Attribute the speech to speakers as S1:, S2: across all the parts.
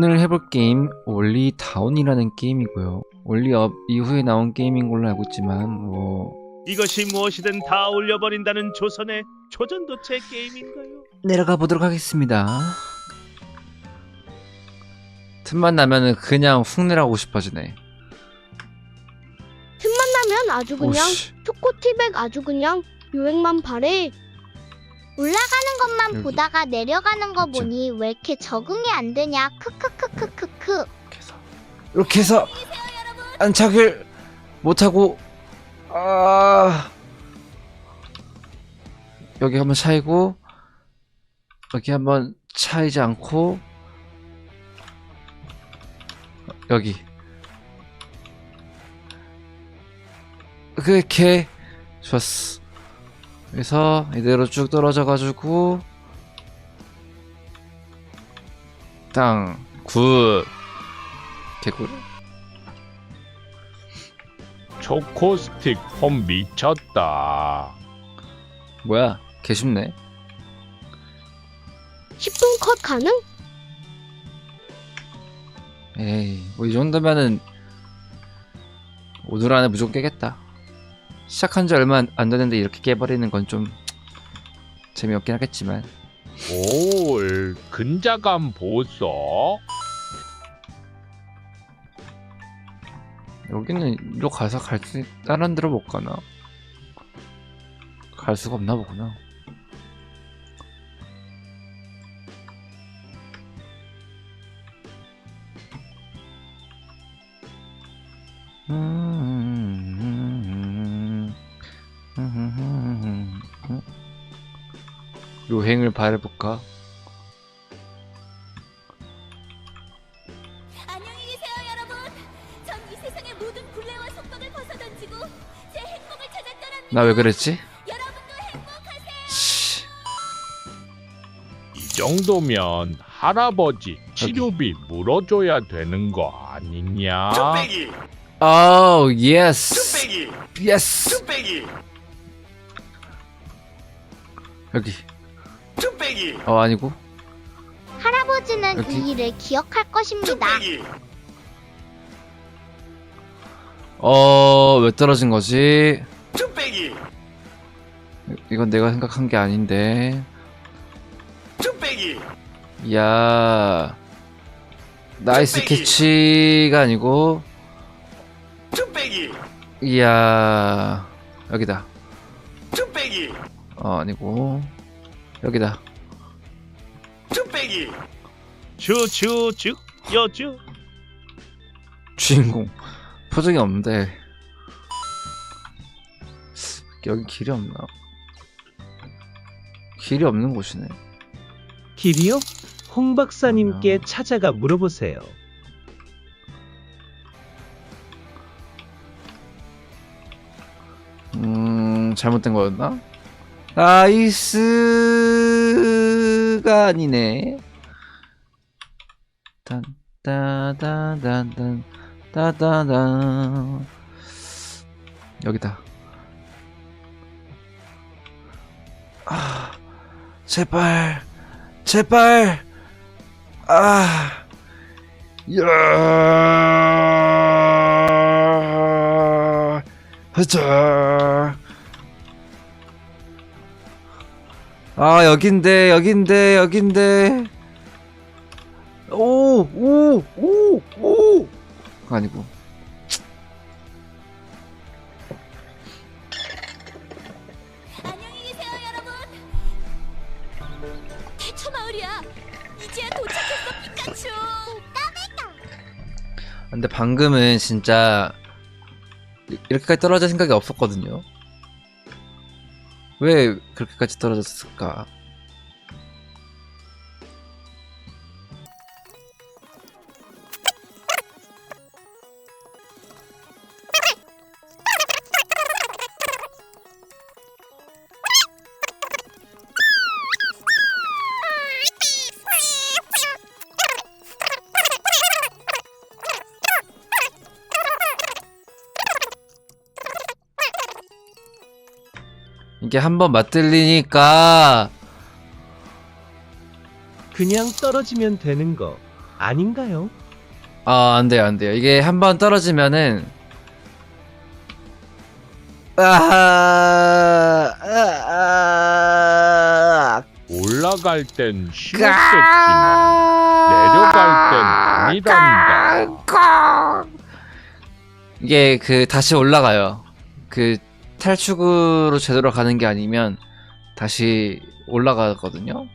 S1: 오늘 해볼 게임 올리 다운이라는 게임이고요. 올리업 이후에 나온 게임인 걸로 알고 있지만 뭐
S2: 이것이 무엇이든 다 올려버린다는 조선의 초전도체 게임인가요?
S1: 내려가 보도록 하겠습니다. 틈만 나면은 그냥 훅 내려가고 싶어지네.
S3: 하면 아주 그냥
S1: 오씨,
S3: 초코티백 아주 그냥 유행만 바래.
S4: 올라가는 것만
S1: 여기.
S4: 보다가 내려가는 거
S1: 그쵸.
S4: 보니 왜 이렇게 적응이 안 되냐? 크크크크크크.
S1: 이렇게 해서. 이렇게 해서. 안착을 못하고. 아. 여기 한번 차이고. 여기 한번 차이지 않고. 여기. 그렇게. 좋았어 그래서 이대로 쭉 떨어져 가지고 땅 굿 개꿀
S5: 초코스틱 폼 미쳤다.
S1: 뭐야 개 쉽네
S3: 10분 컷 가능?
S1: 에이 뭐 이 정도면은 오늘 안에 무조건 깨겠다 시작한 지 얼마 안- 안 됐는데 이렇게 깨버리는 건 좀 재미없긴 하겠지만.
S5: 올 근자감 보소.
S1: 여기는 이로 가서 갈 수 다른 데로 못 가나? 갈 수가 없나 보구나 요행을 바라볼까?
S6: 안녕히 계세요, 여러분. 전 이 세상의 모든 굴레와 속박을 벗어던지고 제 행복을 찾아 떠납니다.
S1: 나 왜 그랬지?
S6: 여러분도 행복하세요.
S1: 씨.
S5: 이 정도면 할아버지 치료비 물어줘야 되는 거 아니냐?
S2: 뚝배기!
S1: Oh, yes.
S2: 뚝배기!
S1: Yes.
S2: 뚝배기!
S1: 여기.
S2: 뚝배기!
S1: 어, 아니고.
S4: 할아버지는
S1: 여기.
S4: 이 일을 기억할 것입니다
S2: 뚝배기!
S1: 어, 왜 떨어진 거지?
S2: 뚝배기!
S1: 이건 내가 생각한 게 아닌데.
S2: 뚝배기!
S1: 이야. 나이스
S2: 뚝배기.
S1: 캐치가 아니고.
S2: 뚝배기!
S1: 이야. 여기다.
S2: 뚝배기!
S1: 어, 아니고. 여기다.
S2: 뚝배기! 주주주 여주
S1: 주인공. 표정이 없는데. 여기 길이 없나? 길이 없는 곳이네.
S7: 길이요? 홍 박사님께
S1: 아.
S7: 찾아가 물어보세요.
S1: 음, 잘못된 거였나? 나이스 가 아니네. 딴, 따다단단, 따다단. 여기다. 아, 제발, 제발, 아, 야, 하자. 아 여긴데 여긴데 여긴데 오 오 오 오 아니고
S6: 안녕히 계세요, 여러분. 대처 마을이야. 이제야 도착했어, 피카츄.
S1: 근데 방금은 진짜 이- 이렇게까지 떨어질 생각이 없었거든요 왜 그렇게까지 떨어졌을까 이게 한번 맞들리니까
S7: 그냥 떨어지면 되는 거. 아닌가요?
S1: 아, 안 돼요, 안 돼요. 이게 한번 떨어지면은 아, 아,
S5: 올라갈 땐 쉬웠겠지만 내려갈 땐 아니란다.
S1: 이게 그 다시 올라가요. 그 탈출구로 제대로 가는 게 아니면 다시 올라가거든요.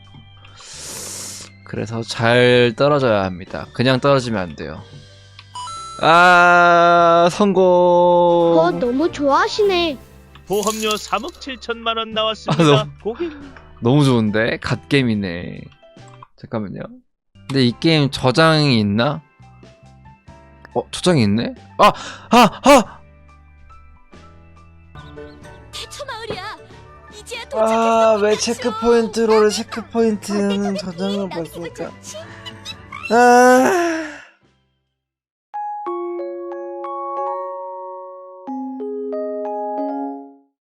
S1: 그래서 잘 떨어져야 합니다. 그냥 떨어지면 안 돼요. 아, 성공.
S3: 거 너무 좋아하시네.
S2: 보험료 3억 7천만 원
S1: 아,
S2: 나왔습니다.
S1: 너무-
S2: 고객님.
S1: 너무 좋은데? 갓게임이네. 잠깐만요. 근데 이 게임 저장이 있나? 어, 저장이 있네? 아! 아! 아!
S6: 대처 마을이야. 이제야
S1: 아,
S6: 도착했어.
S1: 왜
S6: 피카츄.
S1: 체크포인트로를 체크포인트는 저장을? 봤을까? 아,